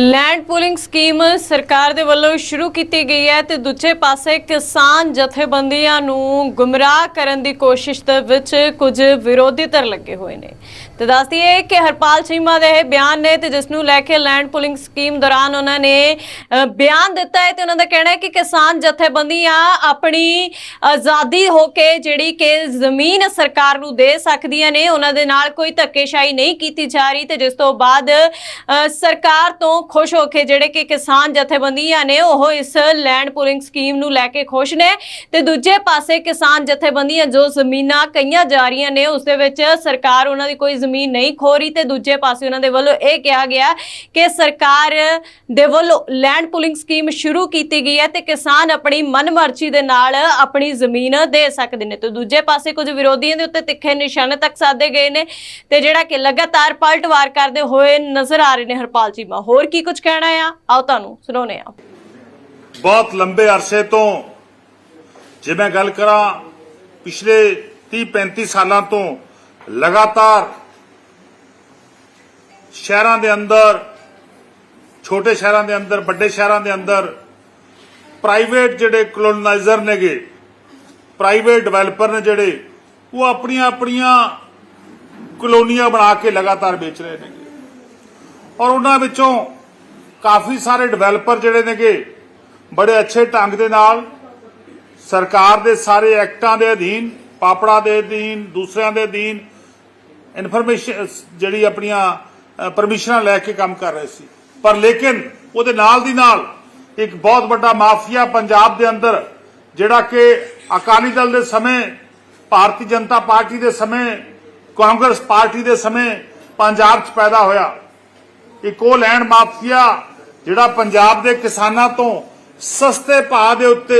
Land pooling scheme ਸਰਕਾਰ ਦੇ ਵੱਲੋਂ ਸ਼ੁਰੂ ਕੀਤੀ ਗਈ ਹੈ ਤੇ ਦੂਜੇ ਪਾਸੇ ਕਿਸਾਨ ਜਥੇਬੰਦੀਆਂ ਨੂੰ ਗੁੰਮਰਾਹ ਕਰਨ ਦੀ ਕੋਸ਼ਿਸ਼ ਦੇ ਵਿੱਚ ਕੁਝ ਵਿਰੋਧੀ ਧਿਰ ਲੱਗੇ ਹੋਏ ਨੇ। ਤੇ ਦੱਸਦੀ ਹੈ ਕਿ ਹਰਪਾਲ ਚੀਮਾ ਦੇ ਇਹ ਬਿਆਨ ਨੇ ਤੇ ਜਿਸ ਨੂੰ ਲੈ ਕੇ ਲੈਂਡ ਪੂਲਿੰਗ ਸਕੀਮ ਦੌਰਾਨ ਉਹਨਾਂ ਨੇ ਬਿਆਨ ਦਿੱਤਾ ਹੈ ਤੇ ਉਹਨਾਂ ਦਾ ਕਹਿਣਾ ਹੈ ਕਿ ਕਿਸਾਨ ਜਥੇਬੰਦੀਆਂ ਆਪਣੀ ਆਜ਼ਾਦੀ ਹੋ ਕੇ ਜਿਹੜੀ ਕਿ ਜ਼ਮੀਨ ਸਰਕਾਰ ਨੂੰ ਦੇ ਸਕਦੀਆਂ ਨੇ ਉਹਨਾਂ ਦੇ ਨਾਲ ਕੋਈ ਧੱਕੇਸ਼ਾਹੀ ਨਹੀਂ ਕੀਤੀ ਜਾ ਰਹੀ ਤੇ ਜਿਸ ਤੋਂ ਬਾਅਦ ਅ, ਸਰਕਾਰ ਤੋਂ ਖੁਸ਼ ਹੋ ਕੇ ਜਿਹੜੇ ਕਿ ਕਿਸਾਨ ਜਥੇਬੰਦੀਆਂ ਨੇ ਉਹ ਇਸ ਲੈਂਡ ਪੁਲਿੰਗ ਸਕੀਮ ਨੂੰ ਲੈ ਕੇ ਖੁਸ਼ ਨੇ ਤੇ ਦੂਜੇ ਪਾਸੇ ਕਿਸਾਨ ਜਥੇਬੰਦੀਆਂ ਜੋ ਜ਼ਮੀਨਾਂ ਕਈਆਂ ਜਾ ਰਹੀਆਂ ਨੇ ਉਸ ਦੇ ਵਿੱਚ ਸਰਕਾਰ ਉਹਨਾਂ ਦੀ ਕੋਈ ਜ਼ਮੀਨ ਨਹੀਂ ਖੋ ਤੇ ਦੂਜੇ ਪਾਸੇ ਉਹਨਾਂ ਦੇ ਵੱਲੋਂ ਇਹ ਕਿਹਾ ਗਿਆ ਕਿ ਸਰਕਾਰ ਦੇ ਵੱਲੋਂ ਲੈਂਡ ਪੂਲਿੰਗ ਸਕੀਮ ਸ਼ੁਰੂ ਕੀਤੀ ਗਈ ਹੈ ਤੇ ਕਿਸਾਨ ਆਪਣੀ ਮਨਮਰਜ਼ੀ ਦੇ ਨਾਲ ਆਪਣੀ ਜ਼ਮੀਨ ਦੇ ਸਕਦੇ ਨੇ। ਤੇ ਦੂਜੇ ਪਾਸੇ ਕੁਝ ਵਿਰੋਧੀਆਂ ਦੇ ਉੱਤੇ ਤਿੱਖੇ ਨਿਸ਼ਾਨੇ ਤੱਕ ਸਾਧੇ ਗਏ ਨੇ ਤੇ ਜਿਹੜਾ ਕਿ ਲਗਾਤਾਰ ਪਲਟਵਾਰ ਕਰਦੇ ਹੋਏ ਨਜ਼ਰ ਆ ਰਹੇ ਨੇ ਹਰਪਾਲ ਚੀਮਾ ਹੋਰ ਕੀ ਕੁਝ ਕਹਿਣਾ ਆ? ਆਓ ਤੁਹਾਨੂੰ ਸੁਣਾਉਨੇ ਆ ਬਹੁਤ ਲੰਬੇ ਅਰਸੇ ਤੋਂ ਜੇ ਮੈਂ ਗੱਲ ਕਰਾਂ, ਪਿਛਲੇ 30 35 ਸਾਲਾਂ ਤੋਂ ਲਗਾਤਾਰ ਸ਼ਹਿਰਾਂ ਦੇ ਅੰਦਰ, ਛੋਟੇ ਸ਼ਹਿਰਾਂ ਦੇ ਅੰਦਰ, ਵੱਡੇ ਸ਼ਹਿਰਾਂ ਦੇ ਅੰਦਰ ਪ੍ਰਾਈਵੇਟ ਜਿਹੜੇ ਕਲੋਨਾਈਜ਼ਰ ਨੇਗੇ ਪ੍ਰਾਈਵੇਟ ਡਿਵੈਲਪਰ ਨੇ ਜਿਹੜੇ, ਉਹ ਆਪਣੀਆਂ ਆਪਣੀਆਂ ਕਲੋਨੀਆਂ ਬਣਾ ਕੇ ਲਗਾਤਾਰ ਵੇਚ ਰਹੇ ਨੇਗੇ। ਔਰ ਉਹਨਾਂ ਵਿੱਚੋਂ ਕਾਫੀ ਸਾਰੇ ਡਿਵੈਲਪਰ ਜਿਹੜੇ ਨੇਗੇ, ਬੜੇ ਅੱਛੇ ਢੰਗ ਦੇ ਨਾਲ ਸਰਕਾਰ ਦੇ ਸਾਰੇ ਐਕਟਾਂ ਦੇ ਅਧੀਨ, ਪਾਪੜਾ ਦੇ ਅਧੀਨ, ਦੂਸਰਿਆਂ ਦੇ ਅਧੀਨ ਇਨਫੋਰਮੇਸ਼ਨ ਜਿਹੜੀ ਆਪਣੀਆਂ ਪਰਮਿਸ਼ਨਾਂ ਲੈ ਕੇ ਕੰਮ ਕਰ ਰਹੇ ਸੀ। ਪਰ ਲੇਕਿਨ ਉਹਦੇ ਨਾਲ ਦੀ ਨਾਲ ਇੱਕ ਬਹੁਤ ਵੱਡਾ ਮਾਫੀਆ ਪੰਜਾਬ ਦੇ ਅੰਦਰ, ਜਿਹੜਾ ਕਿ ਅਕਾਲੀ ਦਲ ਦੇ ਸਮੇਂ, ਭਾਰਤੀ ਜਨਤਾ ਪਾਰਟੀ ਦੇ ਸਮੇਂ, ਕਾਂਗਰਸ ਪਾਰਟੀ ਦੇ ਸਮੇਂ ਪੰਜਾਬ 'ਚ ਪੈਦਾ ਹੋਇਆ। ਇੱਕ ਉਹ ਲੈਂਡ ਮਾਫੀਆ ਜਿਹੜਾ ਪੰਜਾਬ ਦੇ ਕਿਸਾਨਾਂ ਤੋਂ ਸਸਤੇ ਭਾਅ ਦੇ ਉੱਤੇ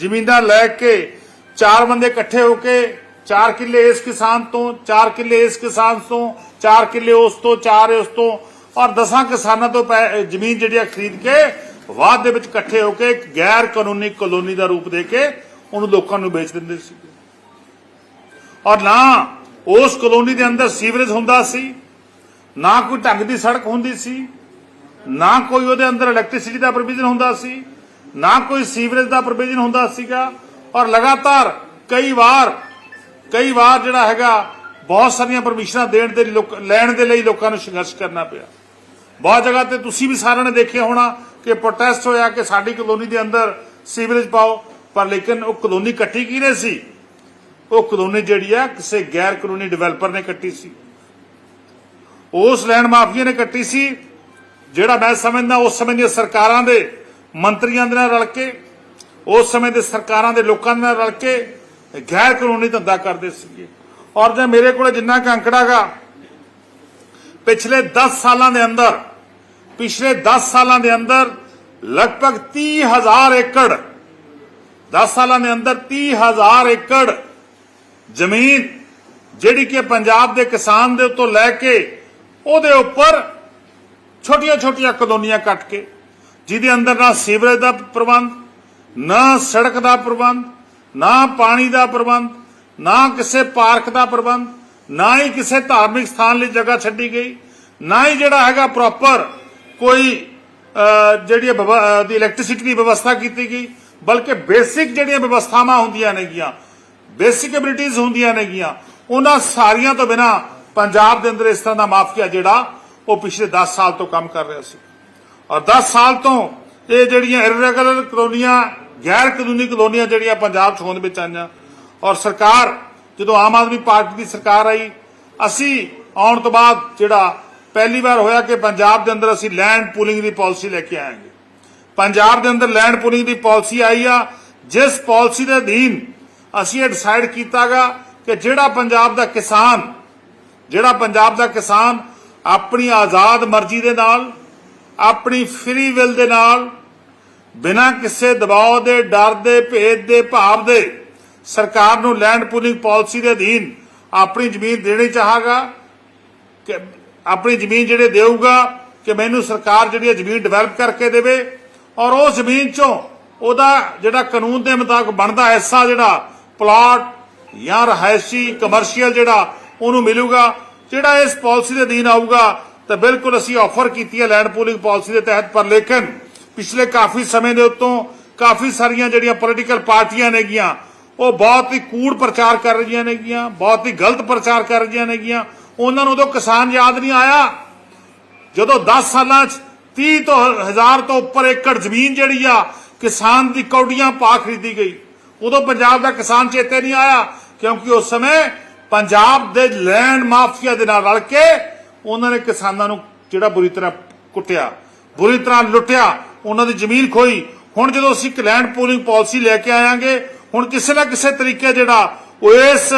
ਜ਼ਮੀਨਾਂ ਲੈ ਕੇ ਚਾਰ ਬੰਦੇ ਇਕੱਠੇ ਹੋ ਕੇ 4 ਕਿੱਲੇ ਇਸ ਕਿਸਾਨ ਤੋਂ 4 ਕਿੱਲੇ ਇਸ ਕਿਸਾਨ ਤੋਂ 4 ਕਿੱਲੇ ਉਸ ਤੋਂ 4 ਉਸ ਤੋਂ। ਔਰ 10 ਕਿਸਾਨਾਂ ਤੋਂ ਜ਼ਮੀਨ ਜਿਹੜੀ ਆ ਖਰੀਦ ਕੇ ਬਾਅਦ ਦੇ ਵਿੱਚ ਇਕੱਠੇ ਹੋ ਕੇ ਇੱਕ ਗੈਰ ਕਾਨੂੰਨੀ ਕਲੋਨੀ ਦਾ ਰੂਪ ਦੇ ਕੇ ਉਹਨੂੰ ਲੋਕਾਂ ਨੂੰ ਵੇਚ ਦਿੰਦੇ ਸੀ। ਔਰ ਨਾ ਉਸ ਕਲੋਨੀ ਦੇ ਅੰਦਰ ਸੀਵਰੇਜ ਹੁੰਦਾ ਸੀ, ਨਾ ਕੋਈ ਢੰਗ ਦੀ ਸੜਕ ਹੁੰਦੀ ਸੀ, ਨਾ ਕੋਈ ਉਹਦੇ ਅੰਦਰ ਇਲੈਕਟ੍ਰਿਸਿਟੀ ਦਾ ਪ੍ਰੋਵੀਜ਼ਨ ਹੁੰਦਾ ਸੀ, ਨਾ ਕੋਈ ਸੀਵਰੇਜ ਦਾ ਪ੍ਰੋਵੀਜ਼ਨ ਹੁੰਦਾ ਸੀਗਾ। ਔਰ ਲਗਾਤਾਰ ਕਈ ਵਾਰ ਕਈ ਵਾਰ ਜਿਹੜਾ ਹੈਗਾ, ਬਹੁਤ ਸਾਰੀਆਂ ਪਰਮਿਸ਼ਨਾਂ ਦੇਣ ਦੇ ਲਈ ਲੈਣ ਦੇ ਲਈ ਲੋਕਾਂ ਨੂੰ ਸੰਘਰਸ਼ ਕਰਨਾ ਪਿਆ। ਬਹੁਤ ਜਗ੍ਹਾ ਤੇ ਤੁਸੀਂ ਵੀ ਸਾਰਿਆਂ ਨੇ ਦੇਖਿਆ ਹੋਣਾ ਕਿ ਪ੍ਰੋਟੈਸਟ ਹੋਇਆ ਕਿ ਸਾਡੀ ਕਲੋਨੀ ਦੇ ਅੰਦਰ ਸੀਵਰੇਜ ਪਾਓ, ਪਰ ਲੇਕਿਨ ਉਹ ਕਲੋਨੀ ਕੱਟੀ ਕਿਹਨੇ ਸੀ? ਉਹ ਕਲੋਨੀ ਜਿਹੜੀ ਆ, ਕਿਸੇ ਗੈਰ ਕਾਨੂੰਨੀ ਡਿਵੈਲਪਰ ਨੇ ਕੱਟੀ ਸੀ। ਉਸ ਲੈਂਡ ਮਾਫੀਆ ਨੇ ਕੱਟੀ ਸੀ, ਜਿਹੜਾ ਮੈਂ ਸਮਝਦਾ ਉਸ ਸਮੇਂ ਦੀਆਂ ਸਰਕਾਰਾਂ ਦੇ ਮੰਤਰੀਆਂ ਦੇ ਨਾਲ ਰਲ ਕੇ, ਉਸ ਸਮੇਂ ਦੇ ਸਰਕਾਰਾਂ ਦੇ ਲੋਕਾਂ ਦੇ ਨਾਲ ਰਲ ਕੇ ਗੈਰ ਕਾਨੂੰਨੀ ਧੰਦਾ ਕਰਦੇ ਸੀਗੇ। ਔਰ ਜੇ ਮੇਰੇ ਕੋਲ ਜਿੰਨਾ ਕੁ ਅੰਕੜਾ ਗਾ, ਪਿਛਲੇ 10 ਸਾਲਾਂ ਦੇ ਅੰਦਰ, ਪਿਛਲੇ 10 ਸਾਲਾਂ ਦੇ ਅੰਦਰ ਲਗਭਗ 30000 ਏਕੜ 10 ਸਾਲਾਂ ਦੇ ਅੰਦਰ 30000 ਏਕੜ ਜ਼ਮੀਨ ਜਿਹੜੀ ਕਿ ਪੰਜਾਬ ਦੇ ਕਿਸਾਨ ਦੇ ਉੱਤੋਂ ਲੈ ਕੇ ਉਹਦੇ ਉੱਪਰ ਛੋਟੀਆਂ ਛੋਟੀਆਂ ਕਲੋਨੀਆਂ ਕੱਟ ਕੇ, ਜਿਹਦੇ ਅੰਦਰ ਨਾ ਸੀਵਰੇਜ ਦਾ ਪ੍ਰਬੰਧ, ਨਾ ਸੜਕ ਦਾ ਪ੍ਰਬੰਧ ਨਾ ਪਾਣੀ ਦਾ ਪ੍ਰਬੰਧ, ਨਾ ਕਿਸੇ ਪਾਰਕ ਦਾ ਪ੍ਰਬੰਧ, ਨਾ ਹੀ ਕਿਸੇ ਧਾਰਮਿਕ ਸਥਾਨ ਲਈ ਜਗ੍ਹਾ ਛੱਡੀ ਗਈ, ਨਾ ਹੀ ਜਿਹੜਾ ਹੈਗਾ ਪ੍ਰੋਪਰ ਕੋਈ ਜਿਹੜੀ ਵਿਵ- ਦੀ ਇਲੈਕਟ੍ਰਿਸਿਟੀ ਦੀ ਵਿਵਸਥਾ ਕੀਤੀ ਗਈ, ਬਲਕਿ ਬੇਸਿਕ ਜਿਹੜੀਆਂ ਵਿਵਸਥਾਵਾਂ ਹੁੰਦੀਆਂ ਨੇਗੀਆਂ ਬੇਸਿਕ ਐਬਿਲਿਟੀਆਂ ਹੁੰਦੀਆਂ ਨੇਗੀਆਂ ਉਹਨਾਂ ਸਾਰੀਆਂ ਤੋਂ ਬਿਨਾ ਪੰਜਾਬ ਦੇ ਅੰਦਰ ਇਸ ਤਰ੍ਹਾਂ ਦਾ ਮਾਫੀਆ ਜਿਹੜਾ ਉਹ ਪਿਛਲੇ 10 ਸਾਲ ਤੋਂ ਕੰਮ ਕਰ ਰਿਹਾ ਸੀ। ਔਰ 10 ਸਾਲ ਤੋਂ ਇਹ ਜਿਹੜੀਆਂ ਇਰੈਗੂਲਰ ਕਲੋਨੀਆਂ ਗੈਰ ਕਾਨੂੰਨੀ ਕਲੋਨੀਆਂ ਜਿਹੜੀਆਂ ਪੰਜਾਬ 'ਚ ਹੋਂਦ ਵਿੱਚ ਆਈਆਂ। ਔਰ ਸਰਕਾਰ, ਜਦੋਂ ਆਮ ਆਦਮੀ ਪਾਰਟੀ ਦੀ ਸਰਕਾਰ ਆਈ, ਅਸੀਂ ਆਉਣ ਤੋਂ ਬਾਅਦ ਜਿਹੜਾ ਪਹਿਲੀ ਵਾਰ ਹੋਇਆ ਕਿ ਪੰਜਾਬ ਦੇ ਅੰਦਰ ਅਸੀਂ ਲੈਂਡ ਪੂਲਿੰਗ ਦੀ ਪਾਲਿਸੀ ਲੈ ਕੇ ਆਏਗੇ ਪੰਜਾਬ ਦੇ ਅੰਦਰ ਲੈਂਡ ਪੂਲਿੰਗ ਦੀ ਪਾਲਿਸੀ ਆਈ ਆ। ਜਿਸ ਪਾਲਿਸੀ ਦੇ ਅਧੀਨ ਅਸੀਂ ਇਹ ਡਿਸਾਈਡ ਕੀਤਾਗਾ ਕਿ ਜਿਹੜਾ ਪੰਜਾਬ ਦਾ ਕਿਸਾਨ, ਜਿਹੜਾ ਪੰਜਾਬ ਦਾ ਕਿਸਾਨ ਆਪਣੀ ਆਜ਼ਾਦ ਮਰਜ਼ੀ ਦੇ ਨਾਲ, ਆਪਣੀ ਫ੍ਰੀ ਵਿਲ ਦੇ ਨਾਲ ਬਿਨਾਂ ਕਿਸੇ ਦਬਾਅ ਦੇ, ਡਰ ਦੇ, ਭੇਦ ਦੇ, ਭਾਵ ਦੇ ਸਰਕਾਰ ਨੂੰ ਲੈਂਡ ਪੂਲਿੰਗ ਪਾਲਿਸੀ ਦੇ ਅਧੀਨ ਆਪਣੀ ਜ਼ਮੀਨ ਦੇਣੀ ਚਾਹਾਗਾ ਕਿ ਆਪਣੀ ਜ਼ਮੀਨ ਜਿਹੜੇ ਦੇਊਗਾ ਕਿ ਮੈਨੂੰ ਸਰਕਾਰ ਜਿਹੜੀ ਹੈ ਜ਼ਮੀਨ ਡਿਵੈਲਪ ਕਰਕੇ ਦੇਵੇ ਔਰ ਉਹ ਜ਼ਮੀਨ ਚੋਂ ਉਹਦਾ ਜਿਹੜਾ ਕਾਨੂੰਨ ਦੇ ਮੁਤਾਬਕ ਬਣਦਾ ਹਿੱਸਾ ਜਿਹੜਾ ਪਲਾਟ ਜਾਂ ਰਹਾਇਸ਼ੀ ਕਮਰਸ਼ੀਅਲ ਜਿਹੜਾ ਉਹਨੂੰ ਮਿਲੂਗਾ, ਜਿਹੜਾ ਇਸ ਪਾਲਿਸੀ ਦੇ ਅਧੀਨ ਆਊਗਾ ਤਾਂ ਬਿਲਕੁਲ ਅਸੀਂ ਆਫਰ ਕੀਤੀ ਹੈ ਲੈਂਡ ਪੂਲਿੰਗ ਪਾਲਿਸੀ ਦੇ ਤਹਿਤ ਪਰ ਲੇਕਿਨ ਪਿਛਲੇ ਕਾਫੀ ਸਮੇਂ ਦੇ ਉੱਤੋਂ ਕਾਫੀ ਸਾਰੀਆਂ ਜਿਹੜੀਆਂ ਪੋਲੀਟੀਕਲ ਪਾਰਟੀਆਂ ਨੇਗੀਆਂ, ਉਹ ਬਹੁਤ ਹੀ ਕੂੜ ਪ੍ਰਚਾਰ ਕਰ ਰਹੀਆਂ ਨੇਗੀਆਂ, ਬਹੁਤ ਹੀ ਗਲਤ ਪ੍ਰਚਾਰ ਕਰ ਰਹੀਆਂ ਨੇਗੀਆਂ। ਉਹਨਾਂ ਨੂੰ ਉਦੋਂ ਕਿਸਾਨ ਯਾਦ ਨਹੀਂ ਆਇਆ? ਜਦੋਂ 10 ਸਾਲਾਂ 'ਚ 30 ਤੋਂ ਹਜ਼ਾਰ ਤੋਂ ਉੱਪਰ ਏਕੜ ਜ਼ਮੀਨ ਜਿਹੜੀ ਆ, ਕਿਸਾਨ ਦੀ ਕੌਡੀਆਂ ਪਾ ਖਰੀਦੀ ਗਈ। ਉਦੋਂ ਪੰਜਾਬ ਦਾ ਕਿਸਾਨ ਚੇਤੇ ਨਹੀਂ ਆਇਆ, ਕਿਉਂਕਿ ਉਸ ਸਮੇਂ ਪੰਜਾਬ ਦੇ ਲੈਂਡ ਮਾਫੀਆ ਦੇ ਨਾਲ ਰਲ ਕੇ ਉਹਨਾਂ ਨੇ ਕਿਸਾਨਾਂ ਨੂੰ ਜਿਹੜਾ ਬੁਰੀ ਤਰ੍ਹਾਂ ਕੁੱਟਿਆ, ਬੁਰੀ ਤਰ੍ਹਾਂ ਲੁੱਟਿਆ ਉਹਨਾਂ ਦੀ ਜ਼ਮੀਨ ਖੋਈ। ਹੁਣ ਜਦੋਂ ਅਸੀਂ ਇੱਕ ਲੈਂਡ ਪੂਲਿੰਗ ਪਾਲਿਸੀ ਲੈ ਕੇ ਆਵਾਂਗੇ ਹੁਣ ਕਿਸੇ ਨਾ ਕਿਸੇ ਤਰੀਕੇ ਜਿਹੜਾ ਉਹ ਇਸ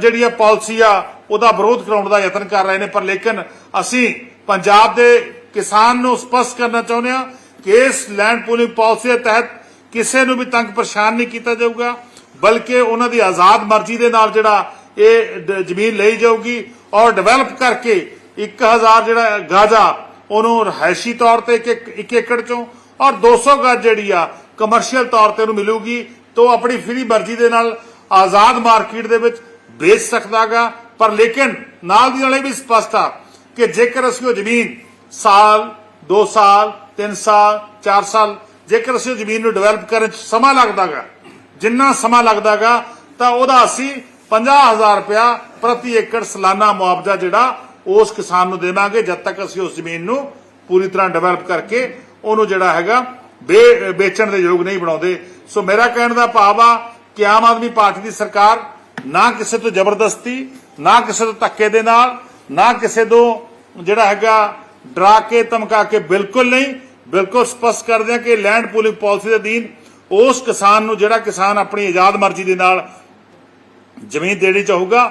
ਜਿਹੜੀ ਆ ਪਾਲਿਸੀ ਆ, ਉਹਦਾ ਵਿਰੋਧ ਕਰਾਉਣ ਦਾ ਯਤਨ ਕਰ ਰਹੇ ਨੇ। ਪਰ ਲੇਕਿਨ ਅਸੀਂ ਪੰਜਾਬ ਦੇ ਕਿਸਾਨ ਨੂੰ ਸਪਸ਼ਟ ਕਰਨਾ ਚਾਹੁੰਦੇ ਹਾਂ ਕਿ ਇਸ ਲੈਂਡ ਪੂਲਿੰਗ ਪਾਲਿਸੀ ਦੇ ਤਹਿਤ ਕਿਸੇ ਨੂੰ ਵੀ ਤੰਗ ਪਰੇਸ਼ਾਨ ਨਹੀਂ ਕੀਤਾ ਜਾਊਗਾ, ਬਲਕਿ ਉਹਨਾਂ ਦੀ ਆਜ਼ਾਦ ਮਰਜ਼ੀ ਦੇ ਨਾਲ ਜਿਹੜਾ ਇਹ ਜ਼ਮੀਨ ਲਈ ਜਾਊਗੀ ਔਰ ਡਿਵੈਲਪ ਕਰਕੇ 1000 ਜਿਹੜਾ ਗਾਜਾ ਉਹਨੂੰ ਰਹਾਇਸ਼ੀ ਤੌਰ ਤੇ ਇੱਕ ਏਕੜ ਚੋਂ ਔਰ 200 ਗਜ ਜਿਹੜੀ ਆ ਕਮਰਸ਼ੀਅਲ ਤੌਰ ਤੇ ਉਹਨੂੰ ਮਿਲੂਗੀ ਤੋਂ ਆਪਣੀ ਫ੍ਰੀ ਮਰਜ਼ੀ ਦੇ ਨਾਲ ਆਜ਼ਾਦ ਮਾਰਕੀਟ ਦੇ ਵਿੱਚ ਵੇਚ ਸਕਦਾਗਾ। ਪਰ ਲੇਕਿਨ ਨਾਲ ਦੀ ਨਾਲ ਇਹ ਵੀ ਸਪਸ਼ਟ ਆ ਕਿ ਜੇਕਰ ਅਸੀਂ ਉਹ ਜ਼ਮੀਨ ਸਾਲ 2 ਸਾਲ 3 ਸਾਲ 4 ਸਾਲ, ਜੇਕਰ ਅਸੀਂ ਉਹ ਜ਼ਮੀਨ ਨੂੰ ਡਿਵੈਲਪ ਕਰਨ ਚ ਸਮਾਂ ਲੱਗਦਾਗਾ, ਜਿੰਨਾ ਸਮਾਂ ਲੱਗਦਾਗਾ, ਤਾਂ ਉਹਦਾ ਅਸੀਂ 50000 ਰੁਪਇਆ ਪ੍ਰਤੀ ਏਕੜ ਸਾਲਾਨਾ ਮੁਆਵਜ਼ਾ ਜਿਹੜਾ ਉਸ ਕਿਸਾਨ ਨੂੰ ਦੇਵਾਂਗੇ, ਜਦ ਤੱਕ ਅਸੀਂ ਉਸ ਜ਼ਮੀਨ ਨੂੰ ਪੂਰੀ ਤਰ੍ਹਾਂ ਡਿਵੈਲਪ ਕਰਕੇ ਉਹਨੂੰ ਜਿਹੜਾ ਹੈਗਾ ਵੇਚਣ ਦੇ ਯੋਗ ਨਹੀਂ ਬਣਾਉਂਦੇ। ਸੋ ਮੇਰਾ ਕਹਿਣ ਦਾ ਭਾਵ ਆ ਕਿ ਆਮ ਆਦਮੀ ਪਾਰਟੀ ਦੀ ਸਰਕਾਰ ਨਾ ਕਿਸੇ ਤੋਂ ਜ਼ਬਰਦਸਤੀ, ਨਾ ਕਿਸੇ ਤੋਂ ਧੱਕੇ ਦੇ ਨਾਲ, ਨਾ ਕਿਸੇ ਤੋਂ ਜਿਹੜਾ ਹੈਗਾ ਡਰਾ ਕੇ ਧਮਕਾ ਕੇ ਬਿਲਕੁਲ ਨਹੀਂ, ਬਿਲਕੁਲ ਸਪਸ਼ਟ ਕਰਦੇ ਆ ਕਿ ਲੈਂਡ ਪੂਲਿੰਗ ਪਾਲਿਸੀ ਦੇ ਅਧੀਨ ਉਸ ਕਿਸਾਨ ਨੂੰ ਜਿਹੜਾ ਕਿਸਾਨ ਆਪਣੀ ਆਜ਼ਾਦ ਮਰਜ਼ੀ ਦੇ ਨਾਲ ਜ਼ਮੀਨ ਦੇਣੀ ਚਾਹੂਗਾ